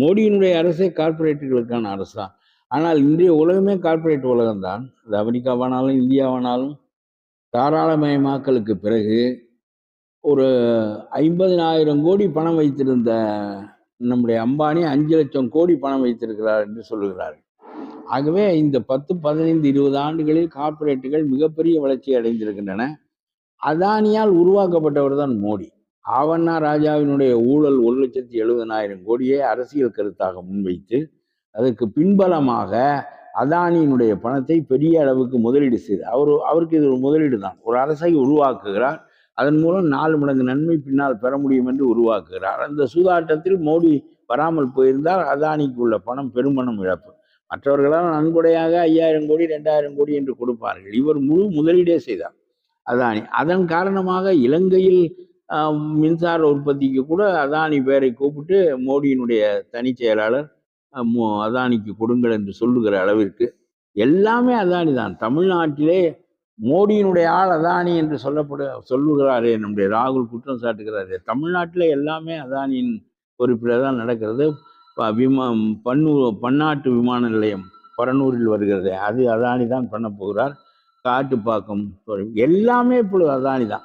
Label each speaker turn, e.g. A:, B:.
A: மோடியினுடைய அரசே கார்ப்பரேட்டுகளுக்கான அரசு? தான் ஆனால் இன்றைய உலகமே கார்ப்பரேட் உலகம்தான். அது அமெரிக்காவானாலும் இந்தியாவானாலும் தாராளமயமாக்கலுக்கு பிறகு ஒரு ஐம்பதினாயிரம் கோடி பணம் வைத்திருந்த நம்முடைய அம்பானி அஞ்சு லட்சம் கோடி பணம் வைத்திருக்கிறார் என்று சொல்லுகிறார்கள். ஆகவே இந்த பத்து பதினைந்து இருபது ஆண்டுகளில் கார்ப்பரேட்டுகள் மிகப்பெரிய வளர்ச்சி அடைந்திருக்கின்றன. அதானியால் உருவாக்கப்பட்டவர் தான் மோடி. ஆவண்ணா ராஜாவினுடைய ஊழல் ஒரு லட்சத்தி எழுபதனாயிரம் கோடியை அரசியல் கருத்தாக முன்வைத்து அதற்கு பின்பலமாக அதானியினுடைய பணத்தை பெரிய அளவுக்கு முதலீடு செய்து அவர் அவருக்கு இது ஒரு முதலீடு தான் ஒரு அரசை உருவாக்குகிறார். அதன் மூலம் நாலு மடங்கு நன்மை பின்னால் பெற முடியும் என்று உருவாக்குகிறார். அந்த சூதாட்டத்தில் மோடி வராமல் போயிருந்தால் அதானிக்கு உள்ள பணம் பெரும்பணம் இழப்பு. மற்றவர்களால் நன்கொடையாக ஐயாயிரம் கோடி ரெண்டாயிரம் கோடி என்று கொடுப்பார்கள். இவர் முழு முதலீடே செய்தார். அதானி அதன் காரணமாக இலங்கையில் மின்சார உற்பத்திக்கு கூட அதானி பேரை கூப்பிட்டு மோடியினுடைய தனிச் செயலாளர் மோ- அதானிக்கு கொடுங்கள் என்று சொல்லுகிற அளவிற்கு எல்லாமே அதானி தான். தமிழ்நாட்டிலே மோடியினுடைய ஆள் அதானி என்று சொல்லப்பட சொல்லுகிறாரே நம்முடைய ராகுல் குற்றம் சாட்டுகிறாரே. தமிழ்நாட்டில் எல்லாமே அதானியின் பொறுப்பில் தான் நடக்கிறது. ப- விமா பன்னூர் பன்னாட்டு விமான நிலையம் பரனூரில் வருகிறது. அது அதானி தான் பண்ண போகிறார். காட்டுப்பாக்கம் எல்லாமே இப்பொழுது அதானி தான்.